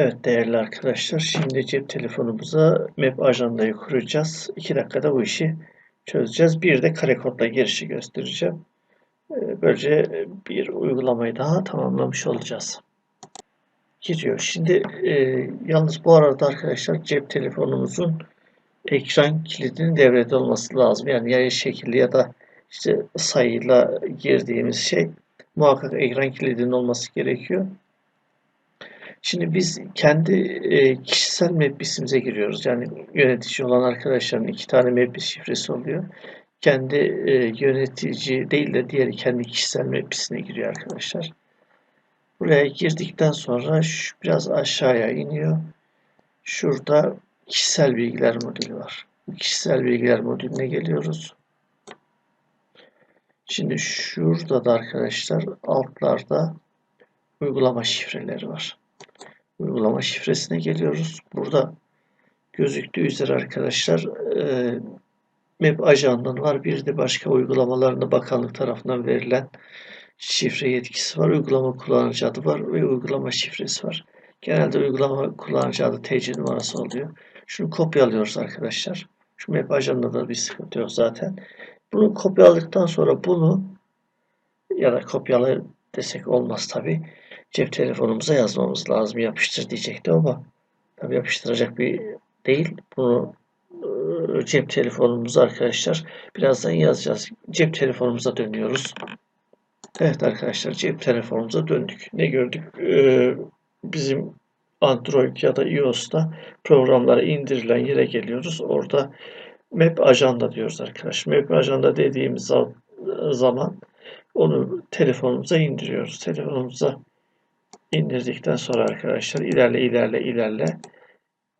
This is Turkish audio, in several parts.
Evet değerli arkadaşlar, şimdi cep telefonumuza Map ajandayı kuracağız. 2 dakikada bu işi çözeceğiz. Bir de kare kodla girişi göstereceğim. Ee, Böylece bir uygulamayı daha tamamlamış olacağız. Giriyor. Şimdi e, yalnız bu arada arkadaşlar cep telefonumuzun ekran kilidinin devrede olması lazım. Yani yaya şekilli ya da işte sayıyla girdiğimiz şey muhakkak ekran kilidinin olması gerekiyor. Şimdi biz kendi e, kişisel MEPBIS'imize giriyoruz. Yani yönetici olan arkadaşların iki tane MEPBIS şifresi oluyor. Kendi e, yönetici değil de diğeri kendi kişisel MEPBIS'ine giriyor arkadaşlar. Buraya girdikten sonra şu biraz aşağıya iniyor. Şurada kişisel bilgiler modülü var. Kişisel bilgiler modülüne geliyoruz. Şimdi şurada da arkadaşlar altlarda uygulama şifreleri var uygulama şifresine geliyoruz. Burada gözüktüğü üzere arkadaşlar e, MEP ajandan var. Bir de başka uygulamalarında bakanlık tarafından verilen şifre yetkisi var. Uygulama kullanıcı adı var ve uygulama şifresi var. Genelde uygulama kullanıcı adı TC numarası oluyor. Şunu kopyalıyoruz arkadaşlar. Şu MEP ajanda da bir sıkıntı yok zaten. Bunu kopyaladıktan sonra bunu ya da kopyala desek olmaz tabi cep telefonumuza yazmamız lazım. Yapıştır diyecekti ama tabii yapıştıracak bir değil. Bunu cep telefonumuza arkadaşlar birazdan yazacağız. Cep telefonumuza dönüyoruz. Evet arkadaşlar cep telefonumuza döndük. Ne gördük? Ee, bizim Android ya da iOS'ta programlara indirilen yere geliyoruz. Orada Map Ajanda diyoruz arkadaşlar. Map Ajanda dediğimiz zaman onu telefonumuza indiriyoruz. Telefonumuza indirdikten sonra arkadaşlar ilerle ilerle ilerle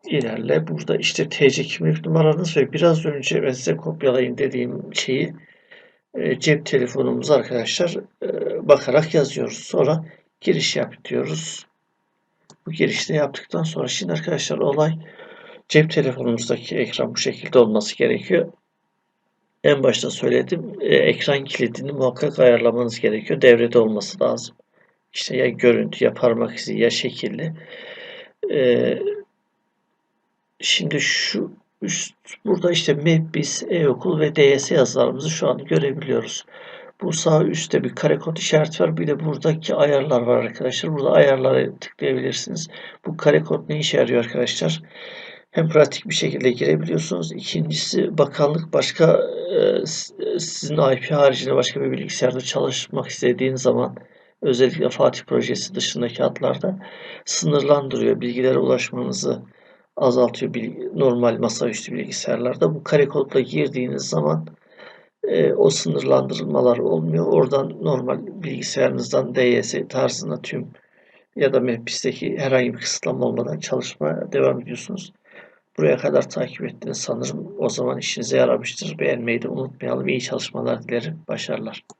ilerle. Burada işte TC kimlik numaranız ve biraz önce ben size kopyalayın dediğim şeyi e, cep telefonumuza arkadaşlar e, bakarak yazıyoruz. Sonra giriş yap diyoruz. Bu girişte yaptıktan sonra şimdi arkadaşlar olay cep telefonumuzdaki ekran bu şekilde olması gerekiyor. En başta söyledim. E, ekran kilidini muhakkak ayarlamanız gerekiyor. Devrede olması lazım. İşte ya görüntü ya parmak izi ya şekilli. Ee, şimdi şu üst burada işte MEPBIS, e-okul ve DS yazılarımızı şu an görebiliyoruz. Bu sağ üstte bir kare kod işareti var. Bir de buradaki ayarlar var arkadaşlar. Burada ayarlara tıklayabilirsiniz. Bu kare kod ne işe yarıyor arkadaşlar? Hem pratik bir şekilde girebiliyorsunuz. İkincisi bakanlık başka e, sizin IP haricinde başka bir bilgisayarda çalışmak istediğiniz zaman özellikle Fatih projesi dışındaki hatlarda sınırlandırıyor. Bilgilere ulaşmanızı azaltıyor normal masaüstü bilgisayarlarda. Bu kare kodla girdiğiniz zaman e, o sınırlandırılmalar olmuyor. Oradan normal bilgisayarınızdan DYS tarzında tüm ya da MapBIS'teki herhangi bir kısıtlama olmadan çalışmaya devam ediyorsunuz. Buraya kadar takip ettiniz sanırım. O zaman işinize yaramıştır. Beğenmeyi de unutmayalım. İyi çalışmalar dilerim. Başarılar.